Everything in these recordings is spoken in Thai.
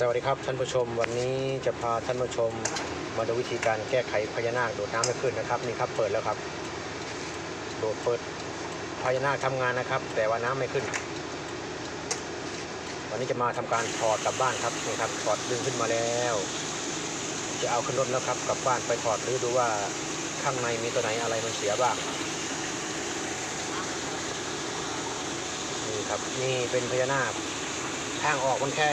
สวัสดีครับท่านผู้ชมวันนี้จะพาท่านผู้ชมมาดูวิธีการแก้ไขพญานาคดูดน้ำให้ขึ้นนะครับนี่ครับเปิดแล้วครับ โดดเปิดพญานาคทำงานนะครับ แต่ว่าน้ำไม่ขึ้น วันนี้จะมาทำการถอดกลับบ้านครับนี่ครับถอดดึงขึ้นมาแล้ว จะเอาขึ้นรถแล้วครับกลับบ้านไปถอดหรือดูว่าข้างในมีตัวไหนอะไรมันเสียบ้างนี่ครับนี่เป็นพญานาคทางออกมันแค่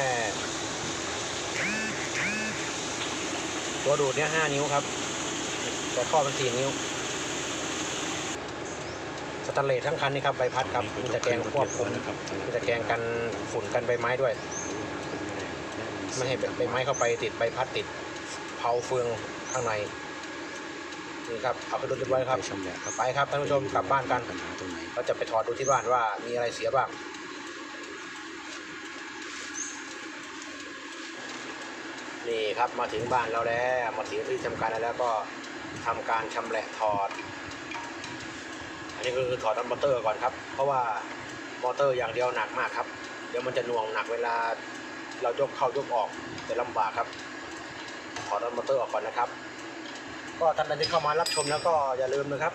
ตัวดูดเนี่ยห้านิ้วครับแต่ข้อมันสี่นิ้วสแตนเลสทั้งคันนี่ครับใบพัดครับมีตะแกรงควบคุมมีตะแกรงกันฝุ่นกันใบไม้ด้วยไม่ให้ใบไม้เข้าไปติดใบพัดติดเผาเฟืองข้างในนี่ครับเอาขึ้นรถเรียบร้อยครับชมแหละครับไปครับท่านผู้ชมกลับบ้านกันปัญหาตรงไหนเราจะไปถอดดูที่บ้านว่ามีอะไรเสียบ้าง นี่ครับมาถึงบ้านเราแล้วมาถึงที่ทำการแล้วก็ทำการชำแหละถอด อันนี้ก็คือถอดมอเตอร์ก่อนครับ เพราะว่ามอเตอร์อย่างเดียวหนักมากครับ เดี๋ยวมันจะหน่วงหนักเวลา เรายกเข้ายกออกจะลำบากครับ ถอดมอเตอร์ออกก่อนนะครับ ก็ท่านใดที่เข้ามารับชมแล้วก็อย่าลืมนะครับ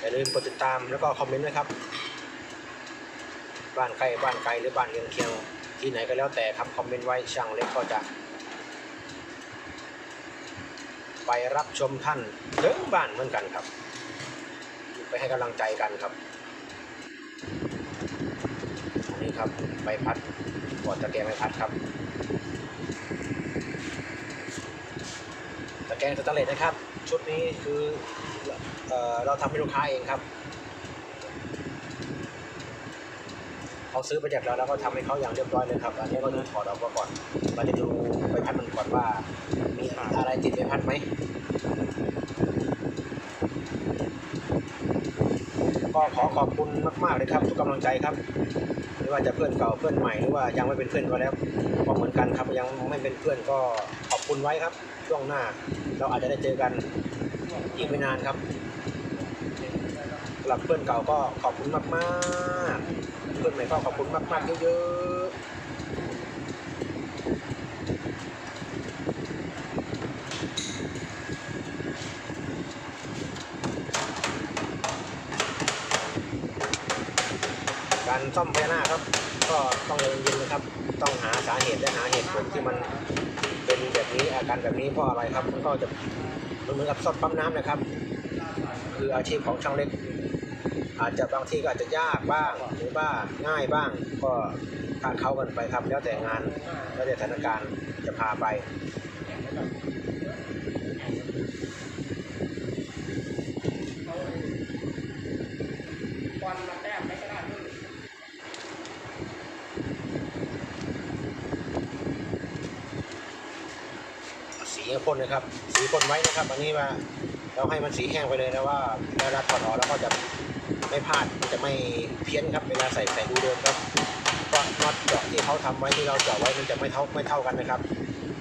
อย่าลืมกดติดตามแล้วก็คอมเมนต์ด้วยครับ บ้านใกล้บ้านไกลหรือบ้านเคียงเคียง ที่ไหนก็แล้วแต่ครับคอมเมนต์ไว้ช่างเล็กก็จะไปรับชมท่านถึงบ้านเหมือนกันครับ ไปให้กำลังใจกันครับนนี้ครับใบพัดบอดตะแกรงใบพัดครับ ตะแกรงสแตนเลสนะครับ ชุดนี้คือเออเราทำให้ลูกค้าเองครับ เขาซื้อไปจากเราแล้วก็ทำให้เขาอย่างเรียบร้อยเลยครับอันนี้ก็ดูถอดออกมาก่อนเราจะดูใบพัดมันก่อนว่า มีอะไรติดใบพัดไหมก็ขอขอบคุณมากๆเลยครับ ทุกกำลังใจครับไม่ว่าจะเพื่อนเก่าเพื่อนใหม่หรือว่ายังไม่เป็นเพื่อนก็แล้วก็เหมือนกันครับยังไม่เป็นเพื่อนก็ขอบคุณไว้ครับ ช่วงหน้า เราอาจจะได้เจอกันอีกไม่นานครับสำหรับเพื่อนเก่าก็ขอบคุณมากๆ พื่อนใหม่ก็ขอบคุณมาก ๆ เยอะๆ การซ่อมพญานาคครับ ก็ต้องเย็นๆนะครับ ต้องหาสาเหตุและหาเหตุผลที่มันเป็นแบบนี้อาการแบบนี้เพราะอะไรครับ มันก็จะมันเหมือนกับซ่อมปั๊มน้ำนะครับ คืออาชีพของช่างเล็ก อาจจะบางทีก็อาจจะยากบ้างหรือว่าง่ายบ้าง ก็คาดเข้ากันไปครับแล้วแต่งานแล้วแต่สถานการณ์จะพาไปสีพ่นนะครับ สีพ่นไว้นะครับ อันนี้ว่าเราให้มันสีแห้งไปเลยนะว่าเวลาถอดออกแล้วก็จะ ไม่พลาดมันจะไม่เพี้ยนครับเวลาใส่ใส่ดูเดิมครับเพราะน็อตเจาะที่เขาทำไว้ที่เราเจาะไว้มันจะไม่เท่าไม่เท่ากันนะครับ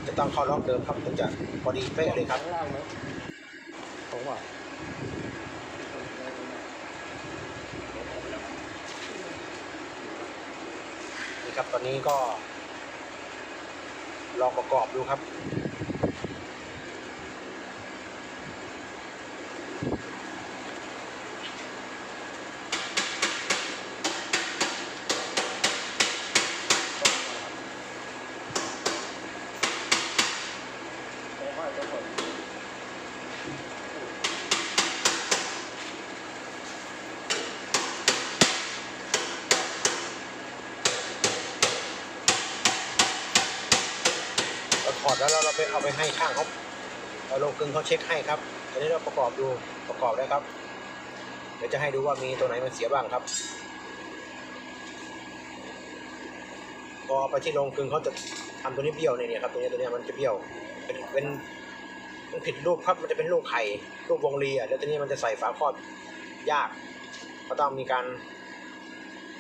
จะต้องเข้าล็อกเดิมครับถึงจะพอดีเป๊ะเลยครับผมว่านี่ครับตอนนี้ก็ลองประกอบดูครับ ถอดแล้วเราไปเอาไปให้ช่างเขาเราลงกึงเขาเช็คให้ครับอันนี้เราประกอบดูประกอบแล้วครับ เดี๋ยวจะให้ดูว่ามีตัวไหนมันเสียบ้างครับพอไปที่โรงกลึงเขาจะทำตัวนี้เบี้ยวเนี่ยครับตัวนี้ตัวนี้มันจะเบี้ยวเป็นเป็นมันผิดรูปครับมันจะเป็นรูปไข่รูปวงรีอะแล้วตัวนี้มันจะใส่ฝาครอบยากก็ต้องมีการ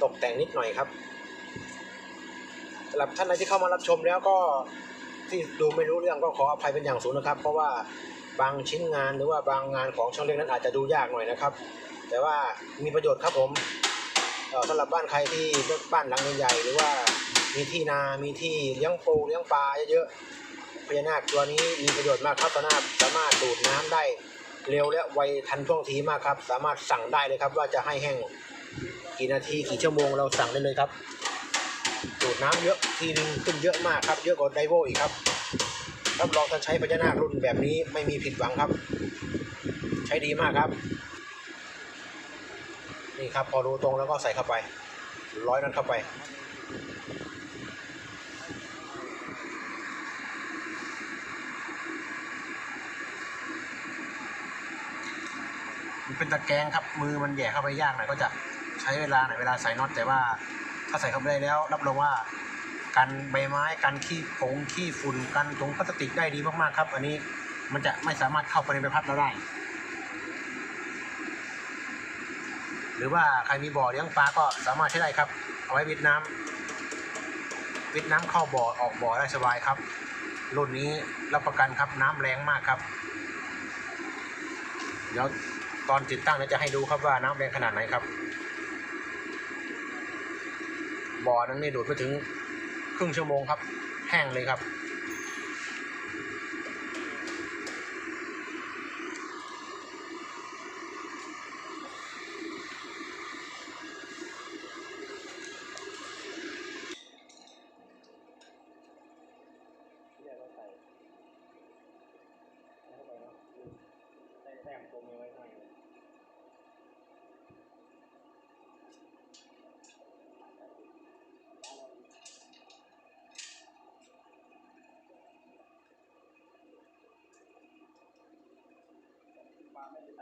ตกแต่งนิดหน่อยครับสำหรับท่านใดที่เข้ามารับชมแล้วก็ ที่ดูไม่รู้เรื่องก็ขออภัยเป็นอย่างสูงนะครับ เพราะว่าบางชิ้นงานหรือว่าบางงานของช่างเล็กนั้นอาจจะดูยากหน่อยนะครับ แต่ว่ามีประโยชน์ครับผมสำหรับบ้านใครที่เลือกบ้านหลังใหญ่หรือว่ามีที่นา มีที่เลี้ยงปูเลี้ยงปลาเยอะๆพญานาคตัวนี้มีประโยชน์มากครับสามารถสามารถดูดน้ำได้เร็วและไวทันท่วงทีมากครับ สามารถสั่งได้เลยครับว่าจะให้แห้งกี่นาทีกี่ชั่วโมงเราสั่งได้เลยครับ ดูดน้ำเยอะทีนึงขึ้นเยอะมากครับ เยอะกว่าไดโวอีกครับรับรองท่านใช้พญานาครุ่นแบบนี้ไม่มีผิดหวังครับ ใช้ดีมากครับ นี่ครับพอรูตรงแล้วก็ใส่เข้าไป ร้อยนั้นเข้าไปมันเป็นตะแกรงครับมือมันแหย่เข้าไปยากหน่อยก็จะใช้เวลาหน่อยเวลาใส่น็อตแต่ว่า ถ้าใส่เข้าไปได้แล้ว รับรองว่ากันใบไม้กันขี้ผงขี้ฝุ่นกันตรงพลาสติกได้ดีมากๆครับ อันนี้มันจะไม่สามารถเข้าไปในใบพัดเราได้ หรือว่าใครมีบ่อเลี้ยงปลาก็สามารถใช้ได้ครับ เอาไว้วิดน้ำวิดน้ำเข้าบ่อออกบ่อได้สบายครับ รุ่นนี้รับประกันครับน้ำแรงมากครับ เดี๋ยวตอนติดตั้งเนี่ยจะให้ดูครับว่าน้ำแรงขนาดไหนครับ บ่อนั้นนี่ดูดไปถึงครึ่งชั่วโมงครับ แห้งเลยครับ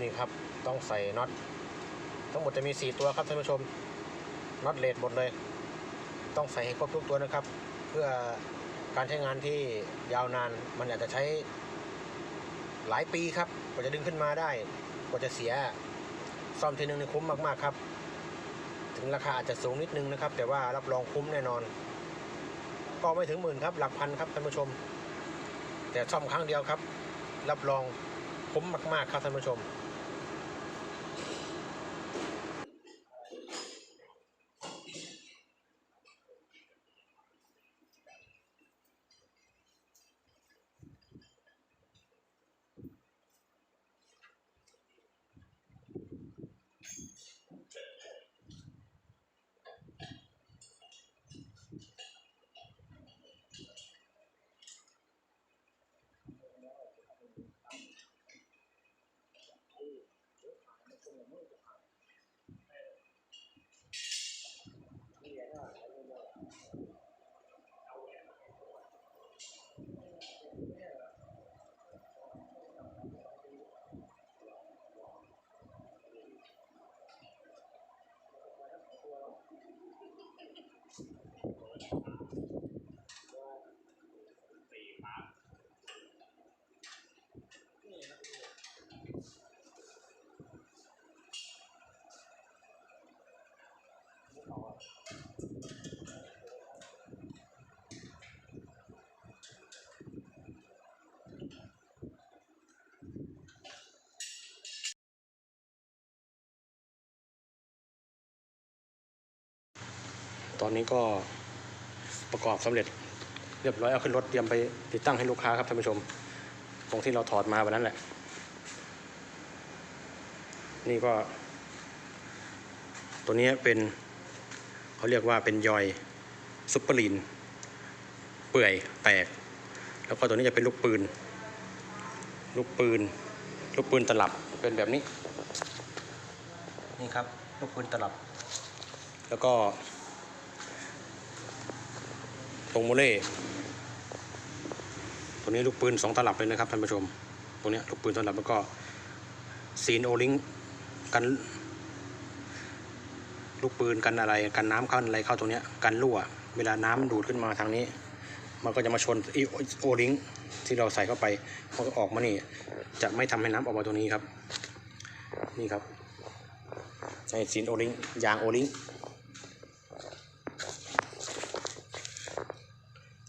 นี่ครับ ต้องใส่น็อต ทั้งหมดจะมี 4 ตัวครับท่านผู้ชม น็อตเลดหมดเลย ต้องใส่ให้ครบทุกตัวนะครับ เพื่อการใช้งานที่ยาวนาน มันอาจจะใช้หลายปีครับ กว่าจะดึงขึ้นมาได้ กว่าจะเสีย ซ่อมทีนึงนี่คุ้มมากๆครับ ถึงราคาอาจจะสูงนิดนึงนะครับ แต่ว่ารับรองคุ้มแน่นอน ก็ไม่ถึงหมื่นครับ หลักพันครับท่านผู้ชม แต่ซ่อมครั้งเดียวครับ รับรองคุ้มมาก ๆ ครับท่านผู้ชม อนนี้ก็ประกอบสำเร็จ เรียบร้อยเอาขึ้นรถเตรียมไปติดตั้งให้ลูกค้าครับท่านผู้ชม ตรงที่เราถอดมาวันนั้นแหละ นี่ก็ ตัวนี้เป็นเขาเรียกว่าเป็นยอยซุปเปอร์ลีน เปื่อยแตก แล้วก็ตัวนี้จะเป็นลูกปืน ลูกปืน ลูกปืนตลับเป็นแบบนี้ นี่ครับ ลูกปืนตลับ แล้วก็ ตรงโมเล่ตัวนี้ลูกปืนสองตลับเลยนะครับท่านผู้ชมตรงเนี้ยลูกปืนตลับแล้วก็ซีนโอลิงกัน ลูกปืนกันอะไรกันน้ำเข้าอะไรเข้าตรงเนี้ยกันรั่ว เวลาน้ำดูดขึ้นมาทางนี้ มันก็จะมาชนอีโอลิงที่เราใส่เข้าไปมันก็ออกมานี่ จะไม่ทำให้น้ำออกมาตรงนี้ครับ นี่ครับในซีนโอลิงยางโอลิง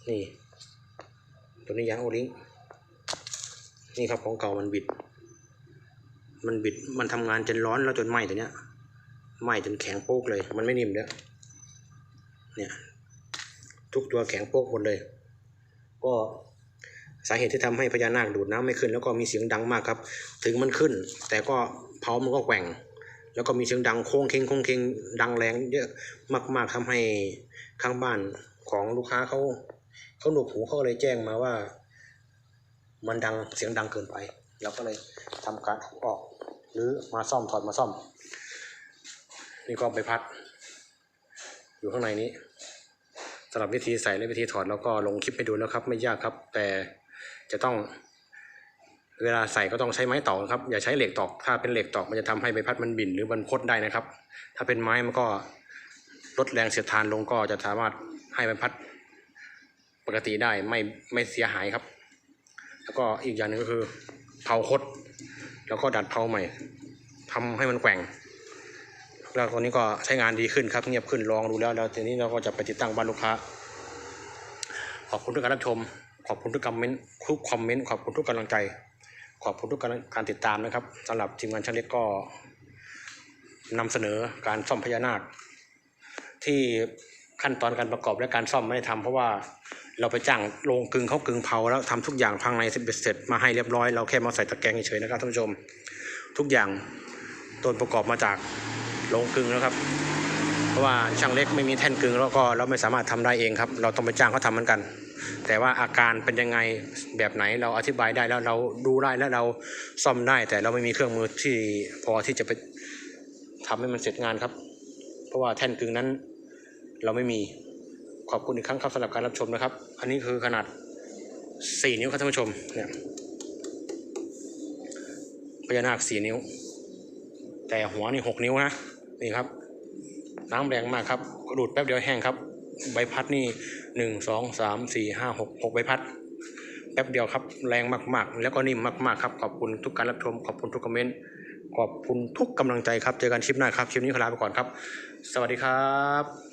นี่ ตัวนี้ยางโอลิงนี่ครับของเก่ามันบิด มันบิดมันทำงานจนร้อนแล้วจนไหม้ตัวเนี้ยไหม้จนแข็งโป๊กเลย มันไม่นิ่มเด้อเนี่ยทุกตัวแข็งโป๊กหมดเลย ก็สาเหตุที่ทำให้พญานาคดูดน้ำไม่ขึ้น แล้วก็มีเสียงดังมากครับ ถึงมันขึ้น แต่ก็เผามันก็แกว่ง แล้วก็มีเสียงดังโค้งเคงโค้งเคงดังแรงเยอะมาก ๆทำให้ข้างบ้านของลูกค้าเขา เขาหนวกหูเขาเลยแจ้งมาว่า มันดังเสียงดังเกินไปเราก็เลยทำการอออก หรือมาซ่อมถอดมาซ่อม นี่ก็ใบพัด อยู่ข้างในนี้สำหรับวิธีใส่และวิธีถอดแล้วก็ลงคลิปให้ดูแล้วครับ ไม่ยากครับ แต่จะต้อง เวลาใส่ก็ต้องใช้ไม้ตอกครับ อย่าใช้เหล็กตอก ถ้าเป็นเหล็กตอกมันจะทำให้ใบพัดมันบิ่นหรือมันคดได้นะครับ ถ้าเป็นไม้มันก็ลดแรงเสียดทานลงก็จะสามารถให้ใบพัด กติได้ไม่ไม่เสียหายครับ แล้วก็อีกอย่างหนึ่งก็คือเผาคด แล้วก็ดัดเผาใหม่ทำให้มันแกว่ง แล้วตอนนี้ก็ใช้งานดีขึ้นครับเงียบขึ้นลองดูแล้วแล้วทีนี้เราก็จะไปติดตั้งบ้านลูกค้า ขอบคุณทุกการรับชม ขอบคุณทุกคอมเมนต์ทุกคอมเมนต์ขอบคุณทุกกำลังใจ ขอบคุณทุกการการติดตามนะครับสำหรับทีมงานช่างเล็กก็นำเสนอการซ่อมพญานาคที่ขั้นตอนการประกอบและการซ่อมไม่ได้ทำเพราะว่า เราไปจ้างโรงกึ่งเขากึ่งเผาแล้วทำทุกอย่างพังในเสร็จมาให้เรียบร้อยเราแค่มาใส่ตะแกรงเฉยๆนะครับท่านผู้ชม ทุกอย่างต้นประกอบมาจากโรงกึ่งแล้วครับ เพราะว่าช่างเล็กไม่มีแท่นกึ่งแล้วก็เราไม่สามารถทำได้เองครับ เราต้องไปจ้างเขาทำเหมือนกัน แต่ว่าอาการเป็นยังไงแบบไหนเราอธิบายได้แล้วเราดูได้แล้วเราซ่อมได้ แต่เราไม่มีเครื่องมือที่พอที่จะไปทำให้มันเสร็จงานครับ เพราะว่าแท่นกึ่งนั้นเราไม่มี ขอบคุณอีกครั้งครับสำหรับการรับชมนะครับ อันนี้คือขนาด 4 นิ้วครับท่านผู้ชมเนี่ยพญานาค 4 นิ้ว แต่หัวนี่ 6 นิ้วนะนี่ครับ น้ำแรงมากครับกระดูดแป๊บเดียวแห้งครับ ใบพัดนี่หนึ่งสองสามสี่ห้าหกหกใบพัดแป๊บเดียวครับแรงมากๆ แล้วก็นิ่มมากๆครับขอบคุณทุกการรับชมขอบคุณทุกคอมเมนต์ขอบคุณทุกกำลังใจครับ เจอกันคลิปหน้าครับ คลิปนี้ขอลาไปก่อนครับ สวัสดีครับ